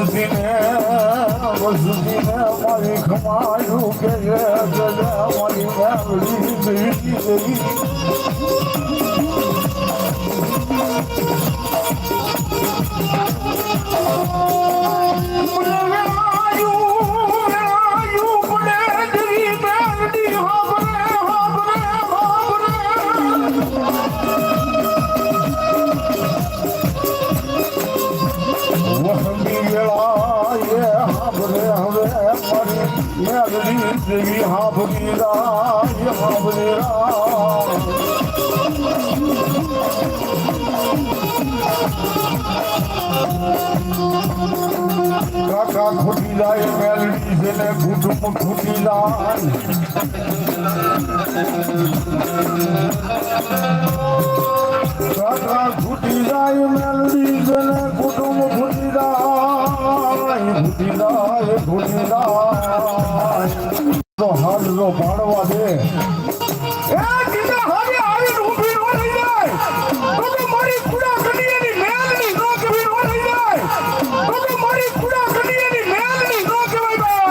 I'm હાંભળે હવે મેલડી દેવી હાંભળી રાય રાય કાકા ખોટી જાય મેલડી છે ને કુટુંબ ખોટી જાય કાકા ખૂટી જાય મેલડી છે ને કુટુંબ ખૂટી જાય ખૂટી જાય તો હાલ જો પાડવા દે. એ કીધા હવે આવીને ઊભી નો રહી જાય તો તો મારી કુડા કડીયાની મેલડી નો કહેવાય નો રહી જાય તો તો મારી કુડા કડીયાની મેલડી નો કહેવાય મારી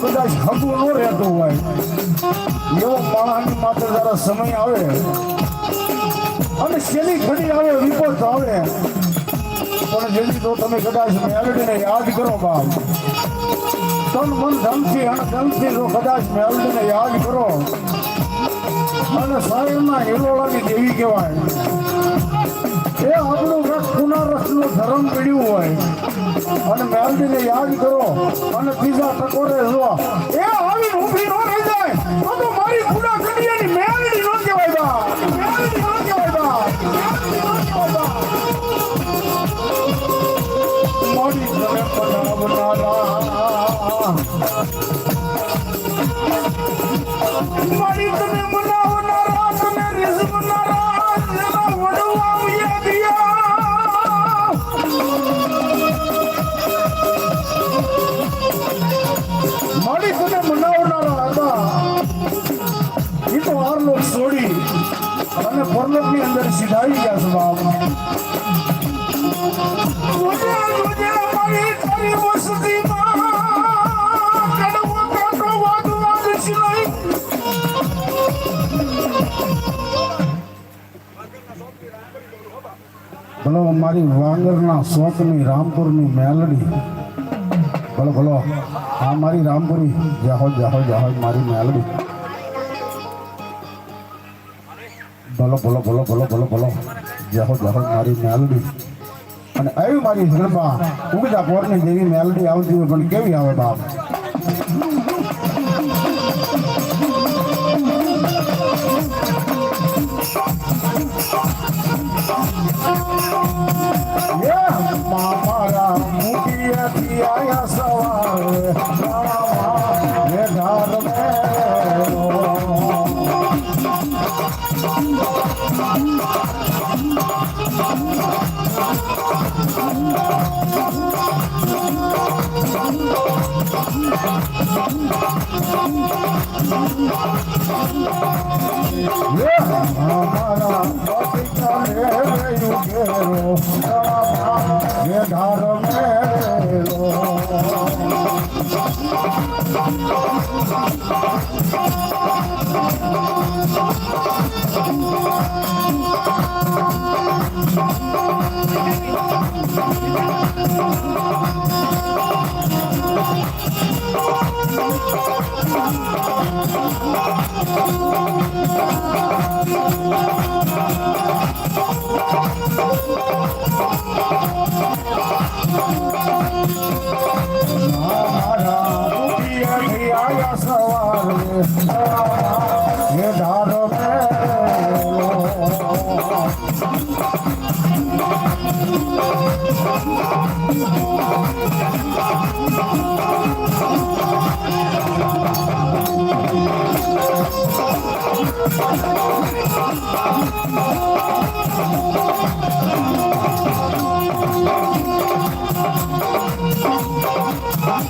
કદાચ હગું ન રહેતું હોય. એવો માણસની માટે જરા સમય આવે, અને શેની ઘડી આવે વિપત આવે, પણ જેથી તો તમે કદાચ મેલડીને યાદ કરો બાપ. તન મન ધનથી અને ધનથી જો કદાચ મેલડીને યાદ કરો, અને સાહેબના હિલોળાની દેવી કહેવાય. એ આપણું રસ પુનઃ રસનું ધર્મ પીડ્યું હોય. અને મેલડીને યાદ કરો અને બીજા ટકોરે જો એ આવી ઊભી ન રહી જાય. તો તો મારી પૂરા કડિયાની મેલડી ન કહેવાય બા. મેલડી ન કહેવાય બા. મોડી ન કહેવાય બા. મારી તમે બનાવનારા અને પરલોકની અંદર સીધાઈ ગયા છે, બાપ. ભલો અમારી વાંગરના શોખની રામપુરની મેલડી. ભલો ભલો. આ મારી રામપુરી. જાહો જાહો જાહો, મારી મેલડી. ભલો બોલો બોલો બોલો બોલો બોલો. જહો જહો મારી મેલડી. અને આવી મારી જગડમાં ઉગતા પોરની જેવી મેલડી આવતી હોય પણ કેવી આવે બાપ? અમારા પતિકાને Thank you.